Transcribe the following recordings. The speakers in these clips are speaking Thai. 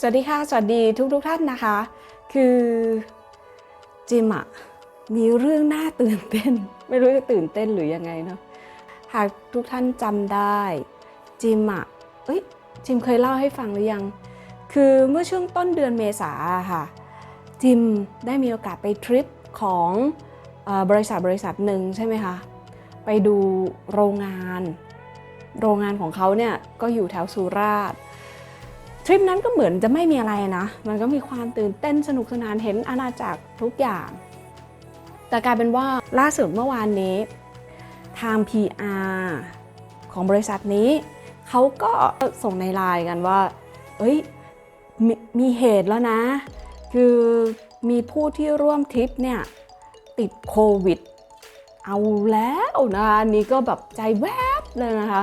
สวัสดีค่ะ สวัสดีทุกทุกท่านนะคะ คือจิมอะมีเรื่องน่าตื่นเต้น ไม่รู้จะตื่นเต้นหรือยังไงเนาะหากทุกท่านจำได้จิมอะเอ้ยจิมเคยเล่าให้ฟังหรือยัง คือเมื่อช่วงต้นเดือนเมษาค่ะจิมได้มีโอกาสไปทริปของบริษัทบริษัทหนึ่งใช่ไหมคะ ไปดูโรงงาน โรงงานของเขาเนี่ยก็อยู่แถวสุราษฎร์ ทริปนั้นก็เหมือนจะไม่มีอะไรนะ มันก็มีความตื่นเต้นสนุกสนานเห็นอาณาจักรทุกอย่าง แต่กลายเป็นว่าล่าสุดเมื่อวานนี้ ทาง PR ของบริษัทนี้เขาก็ส่งในไลน์กันว่า เอ้ยมมีเหตุแล้วนะ คือมีผู้ที่ร่วมทริปเนี่ยติดโควิด เอาแล้วนะนี้ก็แบบใจแวบเลยนะคะ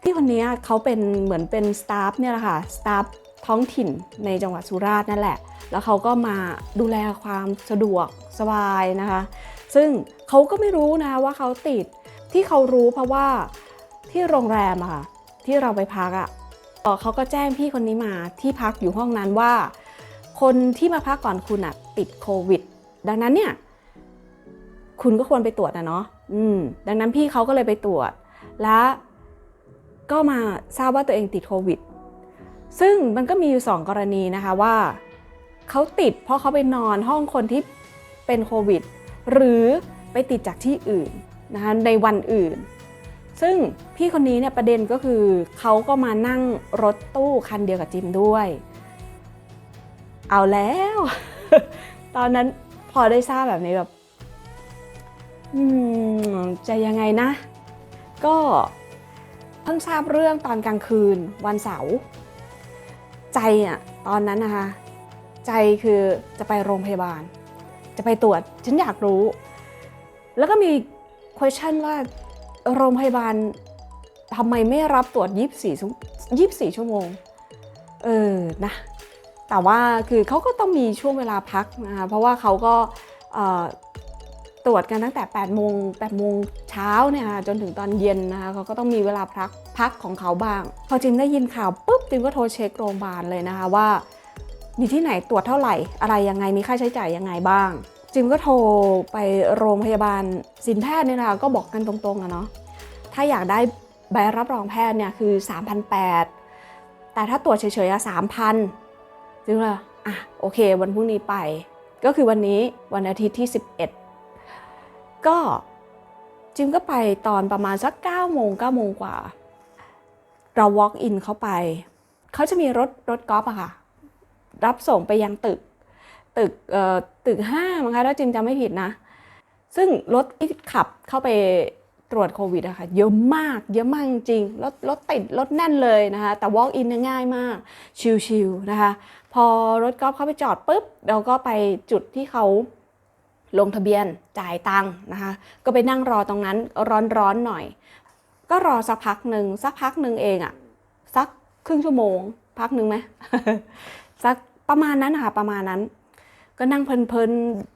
พี่คนนี้เขาเป็นเหมือนเป็นสตาฟเนี่ยแหละค่ะสตาฟ ท้องถิ่นในจังหวัดสุราษฎร์นั่นแหละ แล้วเขาก็มาดูแลความสะดวกสบายนะคะ ซึ่งเขาก็ไม่รู้นะว่าเขาติด ที่เขารู้เพราะว่าที่โรงแรมอะค่ะที่เราไปพักอะเขาก็แจ้งพี่คนนี้มาที่พักอยู่ห้องนั้นว่า คนที่มาพักก่อนคุณอะติดโควิด ดังนั้นเนี่ยคุณก็ควรไปตรวจนะเนาะอืม ดังนั้นพี่เขาก็เลยไปตรวจ และก็มาทราบว่าตัวเองติดโควิด ซึ่งมันก็มีอยู่สองกรณีนะคะว่าเขาติดเพราะเขาไปนอนห้องคนที่เป็นโควิด หรือไปติดจากที่อื่นนะคะในวันอื่น ซึ่งพี่คนนี้เนี่ยประเด็นก็คือเขาก็มานั่งรถตู้คันเดียวกับจิมด้วย เอาแล้ว ตอนนั้นพอได้ทราบแบบนี้แบบจะยังไงนะ ก็เพิ่งทราบเรื่องตอนกลางคืนวันเสาร์ ใจอะตอนนั้นนะคะ ใจคือจะไปโรงพยาบาล จะไปตรวจฉันอยากรู้ แล้วก็มี question ว่าโรงพยาบาลทำไมไม่รับตรวจ 24 24 ชั่วโมง เออนะ แต่ว่าคือเขาก็ต้องมีช่วงเวลาพักนะคะ เพราะว่าเขาก็ ตรวจกันตั้งแต่8โมง8โมงเช้าเนี่ยค่ะจนถึงตอนเย็นนะคะเขาก็ต้องมีเวลาพักพักของเขาบ้าง พอจิมได้ยินข่าวปุ๊บจิมก็โทรเช็คโรงพยาบาลเลยนะคะว่า มีที่ไหนตรวจเท่าไหร่ อะไรยังไงมีค่าใช้จ่ายยังไงบ้าง จิมก็โทรไปโรงพยาบาลสินแพทย์เนี่ยนะคะก็บอกกันตรงๆอะเนาะถ้าอยากได้ใบรับรองแพทย์เนี่ยคือ3,800แต่ถ้าตรวจเฉยๆอะ3,000จึงเลยอะโอเค วันพรุ่งนี้ไป ก็คือวันนี้วันอาทิตย์ที่ 11 ก็จิมก็ไปตอนประมาณสัก9โมง9โมงกว่า เรา walk in เข้าไป เขาจะมีรถรถกอล์ฟอะค่ะ รับส่งไปยังตึก ตึกเอ่อตึกห้ามั้งคะถ้าจิมจำไม่ผิดนะ ซึ่งรถที่ขับเข้าไปตรวจโควิดอะค่ะเยอะมาก เยอะมากจริงรถรถติดรถแน่นเลยนะคะ แต่ walk in เนี่ยง่ายมาก ชิลๆนะคะ พอรถกอล์ฟเข้าไปจอดปุ๊บ เราก็ไปจุดที่เขา ลงทะเบียนจ่ายตังค์นะคะ ก็ไปนั่งรอตรงนั้นร้อนๆหน่อย ก็รอสักพักหนึ่งสักพักหนึ่งเองอะสักครึ่งชั่วโมง พักหนึ่งไหมสักประมาณนั้นนะคะประมาณนั้น ก็นั่งเพลิน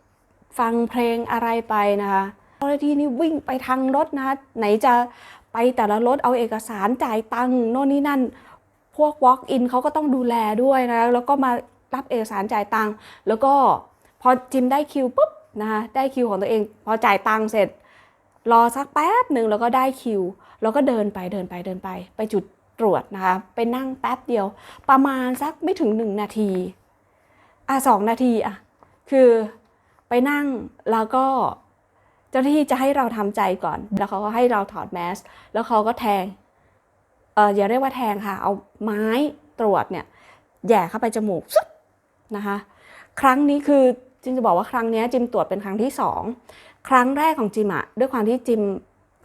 ๆฟังเพลงอะไรไปนะคะเจ้าหน้าที่นี่วิ่งไปทางรถนะคะไหนจะไปแต่ละรถเอาเอกสารจ่ายตังค์โน่นนี่นั่น พวก walk in เขาก็ต้องดูแลด้วยนะแล้วก็มารับเอกสารจ่ายตังค์แล้วก็พอจิมได้คิวปุ๊บ นะคะได้คิวของตัวเอง พอจ่ายตังค์เสร็จ รอสักแป๊บหนึ่งแล้วก็ได้คิว แล้วก็เดินไปเดินไปเดินไป ไปจุดตรวจนะคะ ไปนั่งแป๊บเดียว ประมาณสักไม่ถึงหนึ่งนาทีอะสองนาทีอะคือไปนั่งแล้วก็เจ้าหน้าที่จะให้เราทำใจก่อน แล้วเขาก็ให้เราถอดแมสแล้วเขาก็แทงเอออย่าเรียกว่าแทงค่ะ เอาไม้ตรวจเนี่ยแย่เข้าไปจมูกนะคะ ครั้งนี้คือ จิมจะบอกว่าครั้งนี้จิมตรวจเป็นครั้งที่สองครั้งแรกของจิมอะด้วยความที่จิม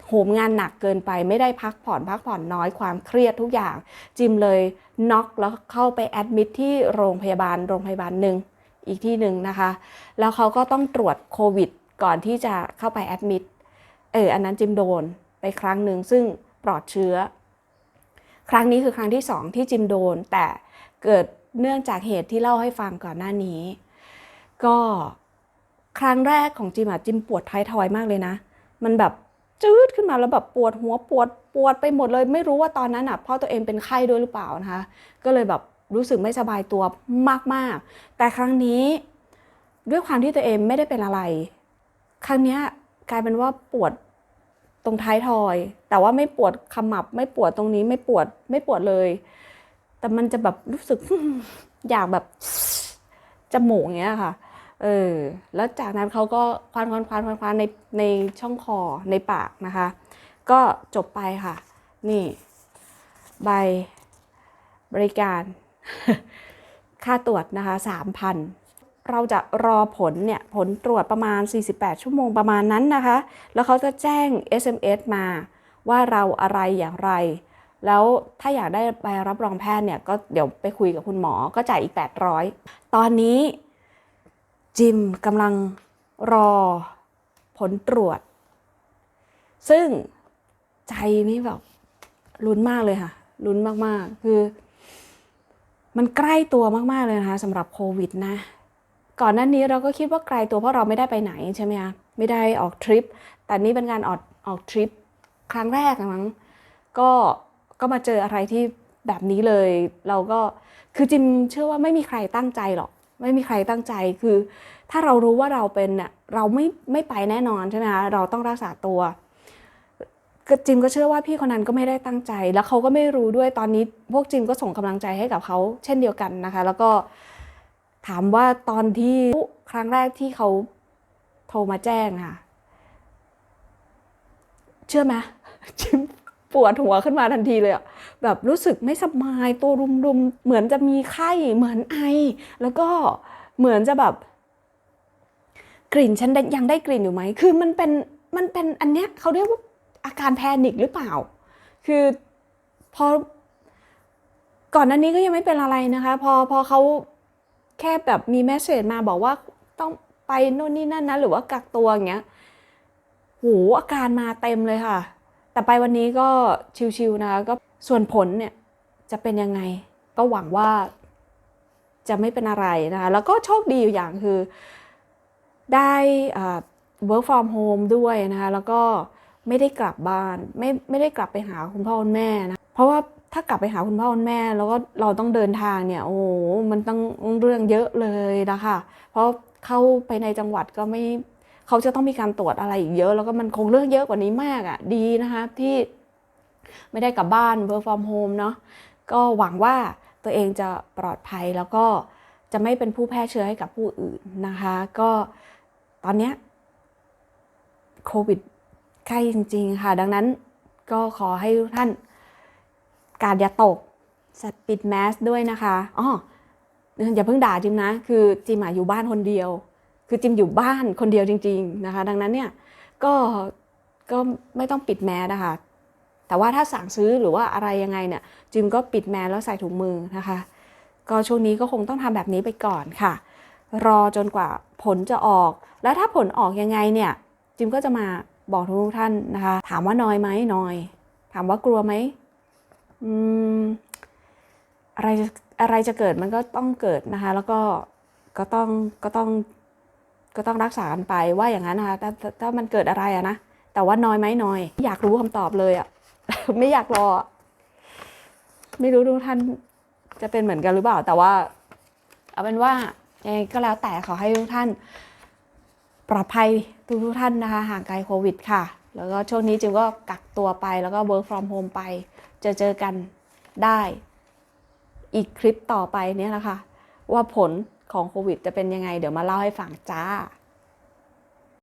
โหมงานหนักเกินไปไม่ได้พักผ่อนพักผ่อนน้อยความเครียดทุกอย่าง จิมเลยน็อกแล้วเข้าไปแอดมิทที่โรงพยาบาลโรงพยาบาลหนึ่งอีกที่หนึ่งนะคะ แล้วเขาก็ต้องตรวจโควิดก่อนที่จะเข้าไปแอดมิทเอออันนั้นจิมโดนไปครั้งหนึ่งซึ่งปลอดเชื้อ ครั้งนี้คือครั้งที่สองที่จิมโดน แต่เกิดเนื่องจากเหตุที่เล่าให้ฟังก่อนหน้านี้ ก็ครั้งแรกของจิมอะจิมปวดท้ายทอยมากเลยนะ มันแบบจืดขึ้นมาแล้วแบบปวดหัวปวดปวดไปหมดเลย ไม่รู้ว่าตอนนั้นอะเพราะตัวเองเป็นไข้ด้วยหรือเปล่านะคะ ก็เลยแบบรู้สึกไม่สบายตัวมากๆ แต่ครั้งนี้ด้วยความที่ตัวเองไม่ได้เป็นอะไร ครั้งนี้กลายเป็นว่าปวดตรงท้ายทอย แต่ว่าไม่ปวดขมับ ไม่ปวดตรงนี้ไม่ปวดไม่ปวดเลย แต่มันจะแบบรู้สึกอยากแบบจมูกอย่างเงี้ยค่ะ เออ แล้วจากนั้นเขาก็ควานควานควานควานควานในในช่องคอในปากนะคะ ก็จบไปค่ะ นี่ใบบริการค่าตรวจนะคะ3,000เราจะรอผลเนี่ย ผลตรวจประมาณ 48 ชั่วโมงประมาณนั้นนะคะ แล้วเขาจะแจ้ง SMS มาว่าเราอะไรอย่างไร แล้วถ้าอยากได้ใบรับรองแพทย์เนี่ย ก็เดี๋ยวไปคุยกับคุณหมอก็จ่ายอีก 800 ตอนนี้ จิมกำลังรอผลตรวจ ซึ่งใจนี่แบบลุ้นมากเลยค่ะลุ้นมากๆ คือ มันใกล้ตัวมากๆเลยนะคะสำหรับโควิดนะ ก่อนหน้านี้เราก็คิดว่าไกลตัวเพราะเราไม่ได้ไปไหนใช่ไหมคะไม่ได้ออกทริป แต่นี่เป็นการออกออกทริปครั้งแรกมั้งก็ก็มาเจออะไรที่แบบนี้เลย เราก็คือจิมเชื่อว่าไม่มีใครตั้งใจหรอก ไม่มีใครตั้งใจคือ ถ้าเรารู้ว่าเราเป็นเนี่ยเราไม่ไม่ไปแน่นอนใช่ไหมคะเราต้องรักษาตัวก็จิมก็เชื่อว่าพี่คนนั้นก็ไม่ได้ตั้งใจ แล้วเขาก็ไม่รู้ด้วยตอนนี้พวกจิมก็ส่งกำลังใจให้กับเขาเช่นเดียวกันนะคะ แล้วก็ถามว่าตอนที่ครั้งแรกที่เขาโทรมาแจ้งค่ะ เชื่อไหมจิม ปวดหัวขึ้นมาทันทีเลยอะแบบรู้สึกไม่สบายตัวรุมๆ เหมือนจะมีไข้เหมือนไอ แล้วก็เหมือนจะแบบ กลิ่นฉันยังได้กลิ่นอยู่ไหม คือมันเป็นมันเป็นอันเนี้ยเขาเรียกว่าอาการแพนิคหรือเปล่า คือพอก่อนหน้านี้ก็ยังไม่เป็นอะไรนะคะ พอพอเขาแค่แบบมีแมสเซจมาบอกว่าต้องไปโน่นนี่นั่นนะหรือว่ากักตัวอย่างเงี้ยโหอาการมาเต็มเลยค่ะ แต่ไปวันนี้ก็ชิวๆนะคะก็ส่วนผลเนี่ยจะเป็นยังไง ก็หวังว่าจะไม่เป็นอะไรนะคะ แล้วก็โชคดีอยู่อย่างคือได้ work from home ด้วยนะคะ แล้วก็ไม่ได้กลับบ้านไม่ไม่ได้กลับไปหาคุณพ่อคุณแม่นะ เพราะว่าถ้ากลับไปหาคุณพ่อคุณแม่ แล้วก็เราต้องเดินทางเนี่ย โอ้โหมันต้องเรื่องเยอะเลยนะคะ เพราะเข้าไปในจังหวัดก็ไม่ เขาจะต้องมีการตรวจอะไรอีกเยอะ แล้วก็มันคงเรื่องเยอะกว่านี้มากอะ่ะดีนะคะที่ไม่ได้กลับบ้าน work from home เนาะก็หวังว่าตัวเองจะปลอดภัยแล้วก็จะไม่เป็นผู้แพร่เชื้อให้กับผู้อื่นนะคะ ก็ตอนเนี้ยโควิดใกล้จริง ๆ ค่ะ ดังนั้นก็ขอให้ทุกท่านการอย่าตกสัตปิดแมสด้วยนะคะอ๋ออย่าเพิ่งด่าจิมนะ คือจิมอะอยู่บ้านคนเดียว คือจิมอยู่บ้านคนเดียวจริง ๆนะคะ ดังนั้นเนี่ยก็ก็ไม่ต้องปิดแมสนะคะแต่ว่าถ้าสั่งซื้อหรือว่าอะไรยังไงเนี่ยจิมก็ปิดแมสแล้วใส่ถุงมือนะคะ ก็ช่วงนี้ก็คงต้องทำแบบนี้ไปก่อนค่ะ รอจนกว่าผลจะออก แล้วถ้าผลออกยังไงเนี่ยจิมก็จะมาบอกทุกท่านนะคะ ถามว่าน้อยไหมน้อย ถามว่ากลัวไหมอืมอะไรอะไรจะเกิดมันก็ต้องเกิดนะคะ แล้วก็ก็ต้องก็ต้อง ก็ต้องรักษากันไปว่าอย่างนั้นนะคะถ้าถ้ามันเกิดอะไรอะนะ แต่ว่าน้อยไหมน้อย อยากรู้คำตอบเลยอะไม่อยากรอ ไม่รู้ทุกท่านจะเป็นเหมือนกันหรือเปล่า แต่ว่า เอาเป็นว่ายังไงก็แล้วแต่ขอให้ทุกท่าน ปลอดภัยทุกทุกท่านนะคะ ห่างไกลโควิดค่ะ แล้วก็ช่วงนี้จิวก็กักตัวไปแล้วก็ work from home ไป เจอเจอกันได้ อีกคลิปต่อไปเนี่ยแหละค่ะว่าผล ของโควิดจะเป็นยังไง เดี๋ยวมาเล่าให้ฟังจ้า